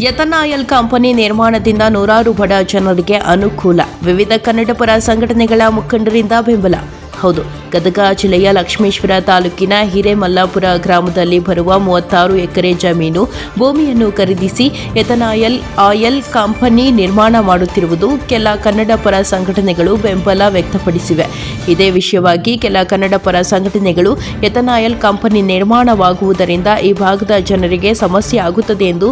ಯತನಾಯಲ್ company ನಿರ್ಮಾಣದಿಂದ ನೂರಾರು ಬಡ ಜನರಿಗೆ ಅನುಕೂಲ. ವಿವಿಧ ಕನ್ನಡಪರ ಸಂಘಟನೆಗಳ ಮುಖಂಡರಿಂದ ಬೆಂಬಲ. ಹೌದು, ಗದಗ ಜಿಲ್ಲೆಯ ಲಕ್ಷ್ಮೇಶ್ವರ ತಾಲೂಕಿನ ಹಿರೇಮಲ್ಲಾಪುರ ಗ್ರಾಮದಲ್ಲಿ ಬರುವ ಮೂವತ್ತಾರು ಎಕರೆ ಜಮೀನು, ಭೂಮಿಯನ್ನು ಖರೀದಿಸಿ ಎಥನಾಯಲ್ ಆಯಲ್ ಕಂಪನಿ ನಿರ್ಮಾಣ ಮಾಡುತ್ತಿರುವುದು ಕೆಲ ಕನ್ನಡ ಪರ ಸಂಘಟನೆಗಳು ಬೆಂಬಲ ವ್ಯಕ್ತಪಡಿಸಿವೆ. ಇದೇ ವಿಷಯವಾಗಿ ಕೆಲ ಕನ್ನಡ ಪರ ಸಂಘಟನೆಗಳು ಎಥನಾಯಲ್ ಕಂಪನಿ ನಿರ್ಮಾಣವಾಗುವುದರಿಂದ ಈ ಭಾಗದ ಜನರಿಗೆ ಸಮಸ್ಯೆ ಆಗುತ್ತದೆ ಎಂದು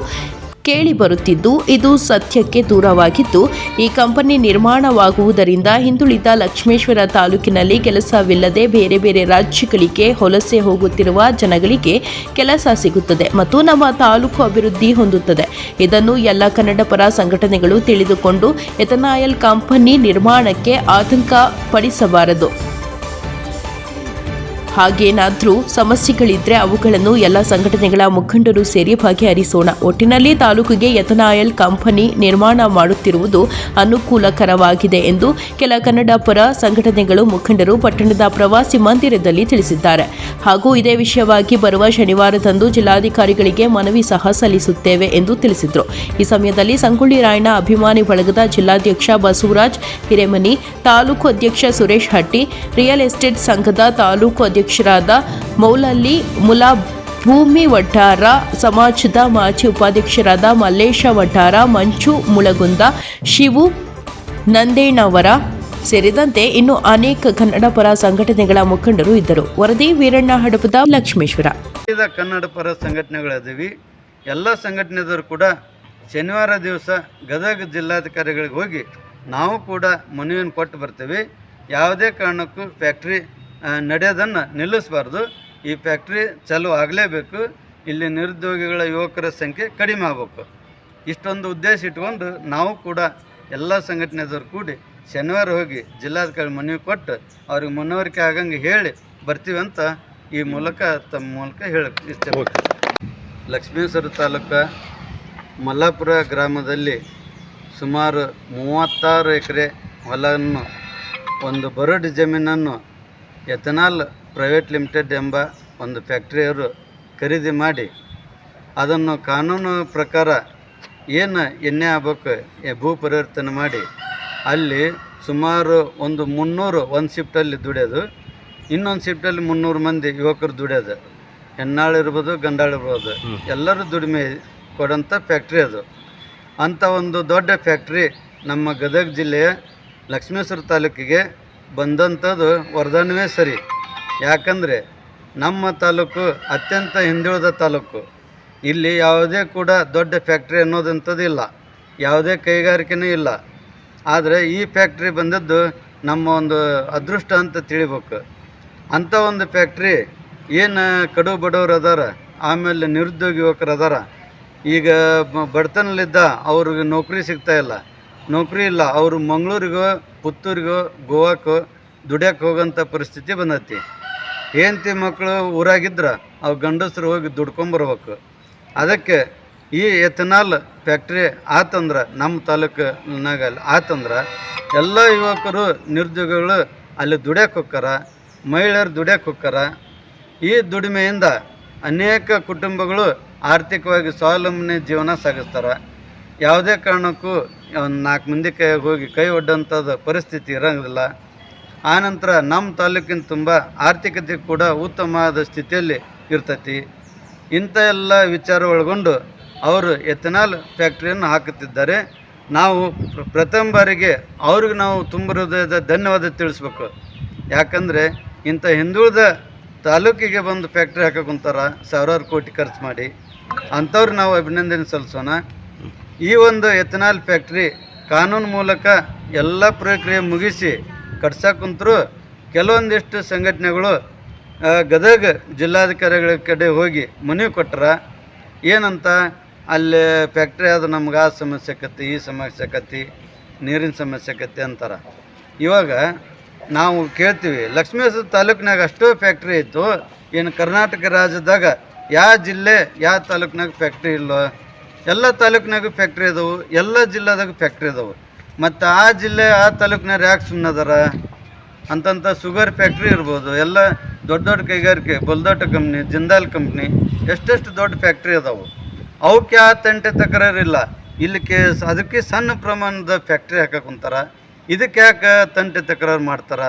ಕೇಳಿ ಬರುತ್ತಿದ್ದು, ಇದು ಸತ್ಯಕ್ಕೆ ದೂರವಾಗಿದ್ದು, ಈ ಕಂಪನಿ ನಿರ್ಮಾಣವಾಗುವುದರಿಂದ ಹಿಂದುಳಿದ ಲಕ್ಷ್ಮೇಶ್ವರ ತಾಲೂಕಿನಲ್ಲಿ ಕೆಲಸವಿಲ್ಲದೆ ಬೇರೆ ಬೇರೆ ರಾಜ್ಯಗಳಿಗೆ ಹೊಲಸೆ ಹೋಗುತ್ತಿರುವ ಜನಗಳಿಗೆ ಕೆಲಸ ಸಿಗುತ್ತದೆ ಮತ್ತು ನಮ್ಮ ತಾಲೂಕು ಅಭಿವೃದ್ಧಿ ಹೊಂದುತ್ತದೆ. ಇದನ್ನು ಎಲ್ಲ ಕನ್ನಡ ಪರ ಸಂಘಟನೆಗಳು ತಿಳಿದುಕೊಂಡು, ಎಥನಾಯಲ್ ಕಂಪನಿ ನಿರ್ಮಾಣಕ್ಕೆ ಆತಂಕ ಪಡಿಸಬಾರದು ಹಾಗೇನಾದರೂ ಸಮಸ್ಯೆಗಳಿದ್ರೆ ಅವುಗಳನ್ನು ಎಲ್ಲ ಸಂಘಟನೆಗಳ ಮುಖಂಡರು ಸೇರಿ ಬಗೆಹರಿಸೋಣ. ಒಟ್ಟಿನಲ್ಲಿ ತಾಲೂಕಿಗೆ ಯತನಾಯಲ್ ಕಂಪನಿ ನಿರ್ಮಾಣ ಮಾಡುತ್ತಿರುವುದು ಅನುಕೂಲಕರವಾಗಿದೆ ಎಂದು ಕೆಲ ಕನ್ನಡ ಪರ ಸಂಘಟನೆಗಳು ಮುಖಂಡರು ಪಟ್ಟಣದ ಪ್ರವಾಸಿ ಮಂದಿರದಲ್ಲಿ ತಿಳಿಸಿದ್ದಾರೆ. ಹಾಗೂ ಇದೇ ವಿಷಯವಾಗಿ ಬರುವ ಶನಿವಾರದಂದು ಜಿಲ್ಲಾಧಿಕಾರಿಗಳಿಗೆ ಮನವಿ ಸಹ ಸಲ್ಲಿಸುತ್ತೇವೆ ಎಂದು ತಿಳಿಸಿದರು. ಈ ಸಮಯದಲ್ಲಿ ಸಂಗೊಳ್ಳಿ ರಾಯಣ್ಣ ಅಭಿಮಾನಿ ಬಳಗದ ಜಿಲ್ಲಾಧ್ಯಕ್ಷ ಬಸವರಾಜ್ ಹಿರೇಮನಿ, ತಾಲೂಕು ಅಧ್ಯಕ್ಷ ಸುರೇಶ್ ಹಟ್ಟಿ, ರಿಯಲ್ ಎಸ್ಟೇಟ್ ಸಂಘದ ತಾಲೂಕು ಅಧ್ಯಕ್ಷರಾದ ಮೌಲಲ್ಲಿ ಮುಲಾ ಭೂಮಿ ವಠಾರ, ಸಮಾಜದ ಮಾಜಿ ಉಪಾಧ್ಯಕ್ಷರಾದ ಮಲ್ಲೇಶ ವಠಾರ, ಮಂಚು ಮುಳಗುಂದ, ಶಿವು ನಂದೇಣವರ ಸೇರಿದಂತೆ ಇನ್ನು ಅನೇಕ ಕನ್ನಡ ಪರ ಸಂಘಟನೆಗಳ ಮುಖಂಡರು ಇದ್ದರು. ವರದಿ ವೀರಣ್ಣ ಹಡಪದ ಲಕ್ಷ್ಮೇಶ್ವರ. ಕನ್ನಡ ಪರ ಸಂಘಟನೆಗಳಿದ್ದೀವಿ ಎಲ್ಲ ಸಂಘಟನೆದವರು ಕೂಡ ಶನಿವಾರ ದಿವಸ ಗದಗ ಜಿಲ್ಲಾಧಿಕಾರಿಗಳಿಗೆ ಹೋಗಿ ನಾವು ಕೂಡ ಮನವಿಯನ್ನು ಕೊಟ್ಟು ಬರ್ತೇವೆ. ಯಾವುದೇ ಕಾರಣಕ್ಕೂ ಫ್ಯಾಕ್ಟ್ರಿ ನಡೆಯೋದನ್ನು ನಿಲ್ಲಿಸಬಾರ್ದು. ಈ ಫ್ಯಾಕ್ಟ್ರಿ ಚಾಲೂ ಆಗಲೇಬೇಕು. ಇಲ್ಲಿ ನಿರುದ್ಯೋಗಿಗಳ ಯುವಕರ ಸಂಖ್ಯೆ ಕಡಿಮೆ ಆಗಬೇಕು. ಇಷ್ಟೊಂದು ಉದ್ದೇಶ ಇಟ್ಕೊಂಡು ನಾವು ಕೂಡ ಎಲ್ಲ ಸಂಘಟನೆದವ್ರು ಕೂಡಿ ಶನಿವಾರ ಹೋಗಿ ಜಿಲ್ಲಾಧಿಕಾರಿ ಮನವಿ ಕೊಟ್ಟು ಅವ್ರಿಗೆ ಮನವರಿಕೆ ಆಗಂಗೆ ಹೇಳಿ ಬರ್ತೀವಿ ಅಂತ ಈ ಮೂಲಕ ತಮ್ಮ ಮೂಲಕ ಹೇಳಕ್ಕೆ ಇಷ್ಟ. ಲಕ್ಷ್ಮೇಶ್ವರ ತಾಲೂಕ ಮಲ್ಲಾಪುರ ಗ್ರಾಮದಲ್ಲಿ ಸುಮಾರು ಮೂವತ್ತಾರು ಎಕರೆ ಹೊಲವನ್ನು ಒಂದು ಬರಡು ಜಮೀನನ್ನು ಎಥನಾಲ್ ಪ್ರೈವೇಟ್ ಲಿಮಿಟೆಡ್ ಎಂಬ ಒಂದು ಫ್ಯಾಕ್ಟ್ರಿಯವರು ಖರೀದಿ ಮಾಡಿ ಅದನ್ನು ಕಾನೂನು ಪ್ರಕಾರ ಏನು ಎಣ್ಣೆ ಆಗ್ಬೇಕು ಭೂ ಪರಿವರ್ತನೆ ಮಾಡಿ ಅಲ್ಲಿ ಸುಮಾರು ಒಂದು ಮುನ್ನೂರು ಒಂದು ಶಿಫ್ಟಲ್ಲಿ ದುಡಿಯೋದು ಇನ್ನೊಂದು ಶಿಫ್ಟಲ್ಲಿ ಮುನ್ನೂರು ಮಂದಿ ಯುವಕರು ದುಡಿಯೋದು. ಹೆಣ್ಣಾಳಿರ್ಬೋದು ಗಂಡಾಳಿರ್ಬೋದು ಎಲ್ಲರೂ ದುಡಿಮೆ ಕೊಡೋಂಥ ಫ್ಯಾಕ್ಟ್ರಿ ಅದು. ಅಂಥ ಒಂದು ದೊಡ್ಡ ಫ್ಯಾಕ್ಟ್ರಿ ನಮ್ಮ ಗದಗ ಜಿಲ್ಲೆಯ ಲಕ್ಷ್ಮೇಶ್ವರ ತಾಲೂಕಿಗೆ ಬಂದಂಥದ್ದು ವರದಾನವೇ ಸರಿ. ಯಾಕಂದರೆ ನಮ್ಮ ತಾಲೂಕು ಅತ್ಯಂತ ಹಿಂದುಳಿದ ತಾಲೂಕು. ಇಲ್ಲಿ ಯಾವುದೇ ಕೂಡ ದೊಡ್ಡ ಫ್ಯಾಕ್ಟ್ರಿ ಅನ್ನೋದಂಥದ್ದು ಇಲ್ಲ. ಯಾವುದೇ ಕೈಗಾರಿಕೆನೂ ಇಲ್ಲ. ಆದರೆ ಈ ಫ್ಯಾಕ್ಟ್ರಿ ಬಂದದ್ದು ನಮ್ಮ ಒಂದು ಅದೃಷ್ಟ ಅಂತ ತಿಳಿಬೇಕು. ಅಂಥ ಒಂದು ಫ್ಯಾಕ್ಟ್ರಿ ಏನು ಕಡು ಬಡವರು ಅದಾರ, ಆಮೇಲೆ ನಿರುದ್ಯೋಗಿ ಯುವಕರು ಅದಾರ, ಈಗ ಬಡತನಲ್ಲಿದ್ದ ಅವ್ರಿಗೆ ನೌಕರಿ ಸಿಗ್ತಾ ಇಲ್ಲ. ನೌಕರಿ ಇಲ್ಲ. ಅವರು ಮಂಗಳೂರಿಗೋ, ಪುತ್ತೂರಿಗೋ ಗೋವಾಕ್ಕೋ ದುಡಿಯಕ್ಕೆ ಹೋಗೋಂಥ ಪರಿಸ್ಥಿತಿ ಬಂದೈತಿ. ಹೆಂಡತಿ ಮಕ್ಕಳು ಊರಾಗಿದ್ರೆ ಅವು ಗಂಡಸರು ಹೋಗಿ ದುಡ್ಕೊಂಬರ್ಬೇಕು ಅದಕ್ಕೆ ಈ ಎಥನಾಲ್ ಫ್ಯಾಕ್ಟ್ರಿ ಆತಂದ್ರೆ ನಮ್ಮ ತಾಲೂಕಿನಾಗ ಆತಂದ್ರೆ, ಎಲ್ಲ ಯುವಕರು ನಿರುದ್ಯೋಗಿಗಳು ಅಲ್ಲಿ ದುಡ್ಯಕ್ಕೆ ಹೋಗ್ತಾರ ಮಹಿಳೆಯರು ದುಡ್ಯಕ್ಕೆ ಹೋಗ್ತಾರ ಈ ದುಡಿಮೆಯಿಂದ ಅನೇಕ ಕುಟುಂಬಗಳು ಆರ್ಥಿಕವಾಗಿ ಸ್ವಾವಲಂಬನೆ ಜೀವನ ಸಾಗಿಸ್ತಾರೆ. ಯಾವುದೇ ಕಾರಣಕ್ಕೂ ಒಂದು ನಾಲ್ಕು ಮಂದಿ ಕೈಯಾಗ ಹೋಗಿ ಕೈ ಒಡ್ಡಂಥದ್ದು ಪರಿಸ್ಥಿತಿ ಇರೋಂಗಿಲ್ಲ. ಆನಂತರ ನಮ್ಮ ತಾಲೂಕಿನ ತುಂಬ ಆರ್ಥಿಕತೆ ಕೂಡ ಉತ್ತಮವಾದ ಸ್ಥಿತಿಯಲ್ಲಿ ಇರ್ತೈತಿ. ಇಂಥ ಎಲ್ಲ ವಿಚಾರ ಒಳಗೊಂಡು ಅವರು ಎಥನಾಲ್ ಫ್ಯಾಕ್ಟ್ರಿಯನ್ನು ಹಾಕುತ್ತಿದ್ದಾರೆ. ನಾವು ಪ್ರ- ಪ್ರಥಮ ಬಾರಿಗೆ ಅವ್ರಿಗೆ ನಾವು ತುಂಬ ಹೃದಯದ ಧನ್ಯವಾದ ತಿಳಿಸ್ಬೇಕು. ಯಾಕಂದರೆ ಇಂಥ ಹಿಂದುಳಿದ ತಾಲೂಕಿಗೆ ಬಂದು ಫ್ಯಾಕ್ಟ್ರಿ ಹಾಕಕ್ಕೆ ಸಾವಿರಾರು ಕೋಟಿ ಖರ್ಚು ಮಾಡಿ. ಅಂಥವ್ರು ನಾವು ಅಭಿನಂದನೆ ಸಲ್ಲಿಸೋಣ. ಈ ಒಂದು ಎಥನಾಲ್ ಫ್ಯಾಕ್ಟ್ರಿ ಕಾನೂನು ಮೂಲಕ ಎಲ್ಲ ಪ್ರಕ್ರಿಯೆ ಮುಗಿಸಿ ಕಟ್ಸಕ್ಕೆ ಕುಂತರು ಕೆಲವೊಂದಿಷ್ಟು ಸಂಘಟನೆಗಳು ಗದಗ ಜಿಲ್ಲಾಧಿಕಾರಿಗಳ ಕಡೆ ಹೋಗಿ ಮನವಿ ಕೊಟ್ಟರ ಏನಂತ, ಅಲ್ಲಿ ಫ್ಯಾಕ್ಟ್ರಿ ಅದು ನಮ್ಗೆ ಆ ಸಮಸ್ಯೆ ಆಕತಿ ಈ ಸಮಸ್ಯೆ ಆಕತಿ ನೀರಿನ ಸಮಸ್ಯೆ ಆಕತಿ ಅಂತಾರೆ. ಇವಾಗ ನಾವು ಕೇಳ್ತೀವಿ, ಲಕ್ಷ್ಮೇಶ್ವರ ತಾಲೂಕಿನಾಗ ಅಷ್ಟೋ ಫ್ಯಾಕ್ಟ್ರಿ ಇತ್ತು ಏನು ಕರ್ನಾಟಕ ರಾಜ್ಯದಾಗ ಯಾವ ಜಿಲ್ಲೆ ಯಾವ ತಾಲೂಕಿನಾಗ ಫ್ಯಾಕ್ಟ್ರಿ ಇಲ್ಲೋ? ಎಲ್ಲ ತಾಲೂಕಿನಾಗ ಫ್ಯಾಕ್ಟ್ರಿ ಅದಾವು, ಎಲ್ಲ ಜಿಲ್ಲಾದಾಗ ಫ್ಯಾಕ್ಟ್ರಿ ಅದಾವು. ಮತ್ತು ಆ ಜಿಲ್ಲೆ, ಆ ತಾಲೂಕಿನಾಗ ಯಾಕೆ ಸುಮ್ಮನದಾರ ಅಂತಂಥ ಶುಗರ್ ಫ್ಯಾಕ್ಟ್ರಿ ಇರ್ಬೋದು, ಎಲ್ಲ ದೊಡ್ಡ ದೊಡ್ಡ ಕೈಗಾರಿಕೆ, ಬಲ್ದೋಟ ಕಂಪ್ನಿ ಜಿಂದಾಲ್ ಕಂಪ್ನಿ ಎಷ್ಟೆಷ್ಟು ದೊಡ್ಡ ಫ್ಯಾಕ್ಟ್ರಿ ಅದಾವು. ಅವಕ್ಕೆ ಆ ತಂಟೆ ತಕರಾರಿಲ್ಲ. ಇಲ್ಲಿ ಕೇಸ್ ಅದಕ್ಕೆ ಸಣ್ಣ ಪ್ರಮಾಣದ ಫ್ಯಾಕ್ಟ್ರಿ ಹಾಕಕ್ಕೆ ಕುಂತಾರ. ಇದಕ್ಕೆ ಯಾಕೆ ತಂಟೆ ತಕರಾರು ಮಾಡ್ತಾರ?